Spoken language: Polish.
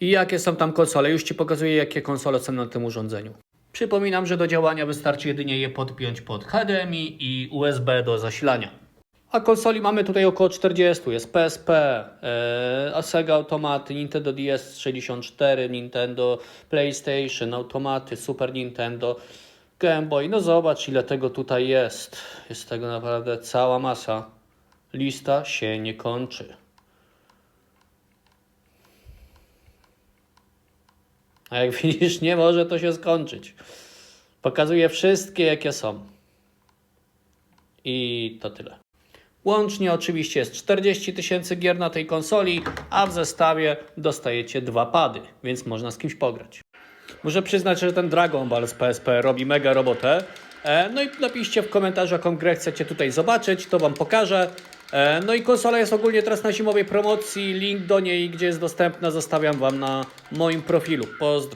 i jakie są tam konsole. Już Ci pokazuję, jakie konsole są na tym urządzeniu. Przypominam, że do działania wystarczy jedynie je podpiąć pod HDMI i USB do zasilania. A konsoli mamy tutaj około 40. Jest PSP, e, Sega automaty, Nintendo DS 64, Nintendo PlayStation, automaty, Super Nintendo, Game Boy. No zobacz ile tego tutaj jest. Jest tego naprawdę cała masa. Lista się nie kończy. A jak widzisz, nie może to się skończyć. Pokazuję wszystkie, jakie są. I to tyle. Łącznie oczywiście jest 40 tysięcy gier na tej konsoli, a w zestawie dostajecie dwa pady, więc można z kimś pograć. Muszę przyznać, że ten Dragon Ball z PSP robi mega robotę. E, No i napiszcie w komentarzach, jaką grę chcecie tutaj zobaczyć, to Wam pokażę. E, No i konsola jest ogólnie teraz na zimowej promocji, link do niej, gdzie jest dostępna, zostawiam Wam na moim profilu. Pozdro.